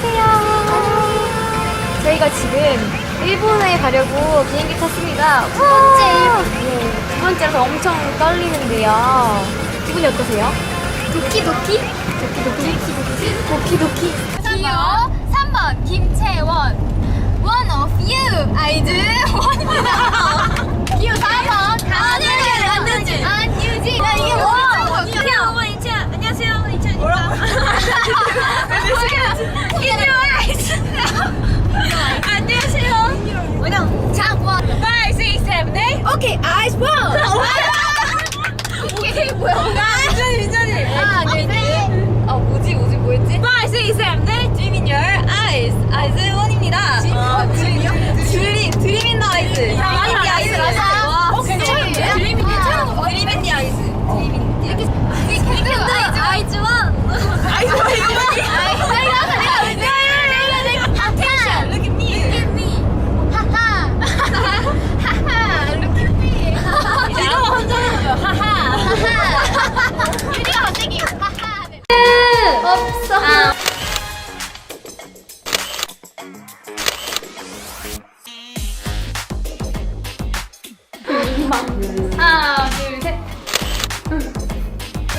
안녕하세요. 저희가 지금 일본에 가려고 비행기 탔습니다. 두 번째 네, 두 번째라서 엄청 떨리는데요. 기분이 어떠세요? 도키도키? 도키도키? 도키도키? 3번 3번 김채원 One of you 아이즈 원입니다 오케이 아이즈 원 오케이 뭐야? 민전이 민전이 하나 둘셋 아 뭐지 뭐지 뭐였지? 5, 6, 7, 8 Dream in your eyes. 아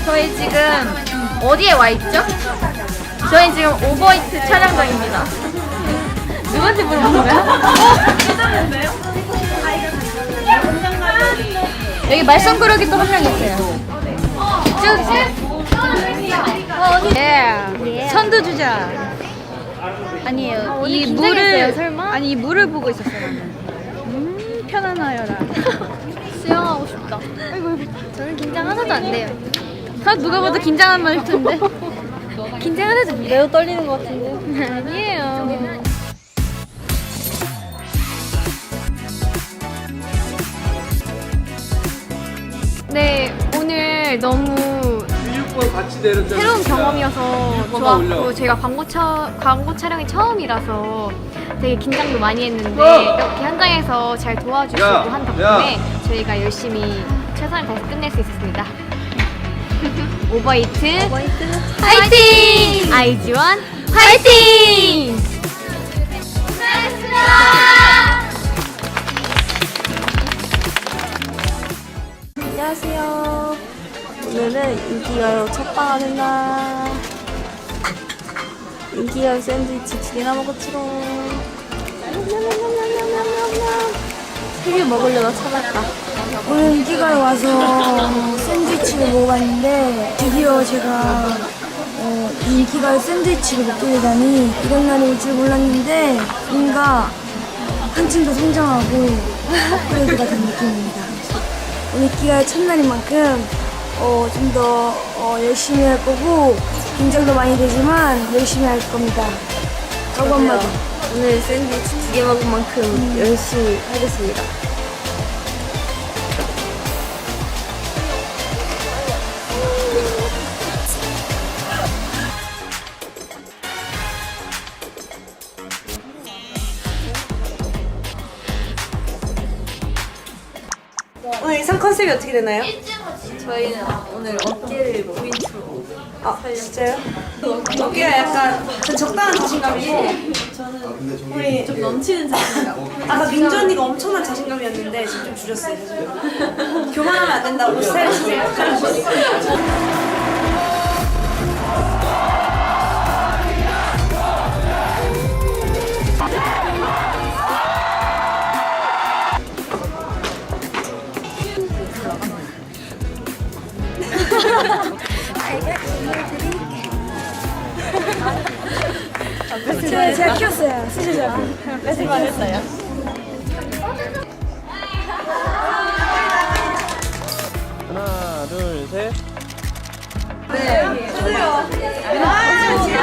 저희 지금 어디에 와 있죠? 저희 지금 오버이트 촬영장입니다. 누구한테 물어본 거야? 여기 말썽꾸러기 또 한 명 있어요. 쭉. 예. 선두 주자. 아니에요. 이 물을? 아니 이 물을 보고 있었어요. 나는. 음 편안하여라. 수영하고 싶다. 아이고 저는 긴장 하나도 안 돼요. 다 누가 봐도 긴장한 말 텐데. 긴장 하나도 매우 떨리는 것 같은데. 아니에요. 네 오늘 너무 6번 같이 내렸잖아. 새로운 경험이어서. 좋았고 저희가 광고 차, 광고 촬영이 처음이라서 되게 긴장도 많이 했는데 이렇게 현장에서 잘 도와주시고 야, 한 덕분에 야. 저희가 열심히 최선을 다해서 끝낼 수 있었습니다. 오버이트, 화이팅! 아이즈원 화이팅! 안녕하세요. 오늘은 인기가요 첫방하는 날. 인기가요 샌드위치 두 개나 먹었지롱. 세개 먹으려다 참았다. 오늘 인기가요 와서 샌드위치를 먹어봤는데 드디어 제가 어, 이 인기가요 샌드위치를 먹게 되다니 이런 날이 올 줄 몰랐는데 뭔가 한층 더 성장하고 업그레이드가 된 느낌입니다. 오늘 인기가요 첫날인 만큼 어, 좀더 열심히 할 거고 긴장도 많이 되지만 열심히 할 겁니다. 라고 한마디. 오늘 샌드위치 두 개 먹은 만큼 열심히 하겠습니다. 오늘 의상 컨셉이 어떻게 되나요? 저희는 오늘 어깨를 포인트로 아 진짜요? 어깨가 약간 전 적당한 자신감이고 저는 우리 좀 넘치는 자신감 아까 민주 언니가 엄청난 자신감이었는데 지금 좀 줄였어요. 교만하면 안 된다고 스타일 주세요 제가, 제가 키웠어요. 수시죠. 며칠 말했어요. 하나, 둘, 셋. 네, 주세요. 아, 지금